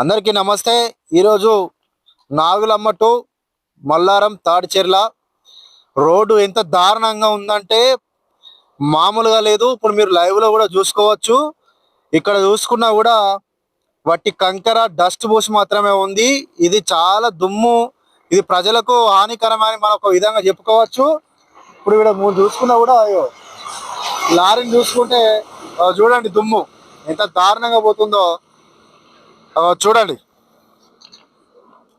అందరికీ నమస్తే. ఈరోజు నాగులమ్మ టు మల్లారం తాడిచెర్ల. రోడ్డు ఎంత దారుణంగా ఉందంటే మామూలుగా లేదు. ఇప్పుడు మీరు లైవ్లో కూడా చూసుకోవచ్చు. ఇక్కడ చూసుకున్నా కూడా వట్టి కంకర డస్ట్ బూస్ మాత్రమే ఉంది. ఇది చాలా దుమ్ము. ఇది ప్రజలకు హానికరమని మనం ఒక విధంగా చెప్పుకోవచ్చు. ఇప్పుడు ఇక్కడ మూడు చూసుకున్నా కూడా అయ్యో లారీని చూసుకుంటే చూడండి దుమ్ము. ఎంత దారుణంగా పోతుందో. చూడండి.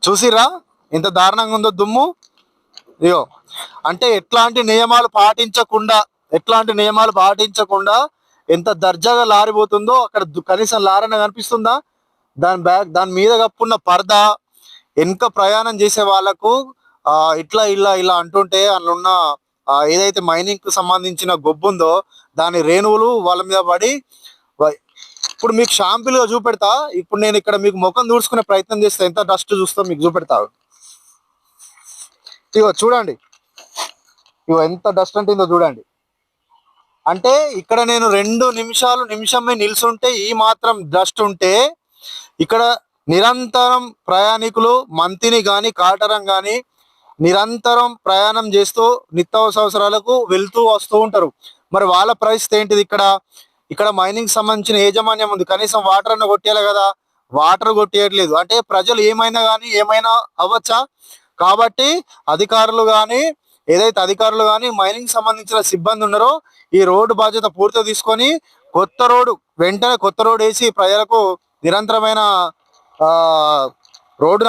చూసిరా ఎంత దారుణంగా ఉందో దుమ్ము? ఇయో అంటే ఎట్లాంటి నియమాలు పాటించకుండా ఎట్లాంటి నియమాలు పాటించకుండా ఎంత దర్జాగా లారిపోతుందో అక్కడ కనీసం లారన కనిపిస్తుందా? దాని బ్యాగ్ దాని మీద కప్పున్న పరదా వెనుక ప్రయాణం చేసే వాళ్ళకు ఆ ఇట్లా ఇలా ఇలా అంటుంటే అందులో ఉన్న ఏదైతే మైనింగ్కు సంబంధించిన గొబ్బు ఉందో దాని రేణువులు వాళ్ళ మీద పడి ఇప్పుడు మీకు షాంపుల్గా చూపెడతా. ఇప్పుడు నేను ఇక్కడ మీకు ముఖం దూడ్చుకునే ప్రయత్నం చేస్తే ఎంత డస్ట్ చూస్తా మీకు చూపెడతా. ఇగో చూడండి. ఇగో ఎంత డస్ట్ అంటుందో చూడండి. అంటే ఇక్కడ నేను రెండు నిమిషాలు నిమిషమే నిల్చుంటే ఈ మాత్రం డస్ట్ ఉంటే ఇక్కడ నిరంతరం ప్రయాణికులు మంతిని కానీ కాటరం కానీ నిరంతరం ప్రయాణం చేస్తూ నిత్యావసరాలకు వెళ్తూ వస్తూ ఉంటారు. మరి వాళ్ళ పరిస్థితి ఏంటిది ఇక్కడ? ఇక్కడ మైనింగ్ సంబంధించిన యాజమాన్యం ఉంది. కనీసం వాటర్ అన్న కొట్టేయాలి కదా. వాటర్ కొట్టేయట్లేదు. అంటే ప్రజలు ఏమైనా కానీ ఏమైనా అవ్వచ్చా? కాబట్టి అధికారులు కానీ ఏదైతే అధికారులు కానీ మైనింగ్ సంబంధించిన సిబ్బంది ఉన్నారో ఈ రోడ్డు బాధ్యత పూర్తిగా తీసుకొని కొత్త రోడ్డు వెంటనే కొత్త రోడ్ వేసి ప్రజలకు నిరంతరమైన ఆ రోడ్డు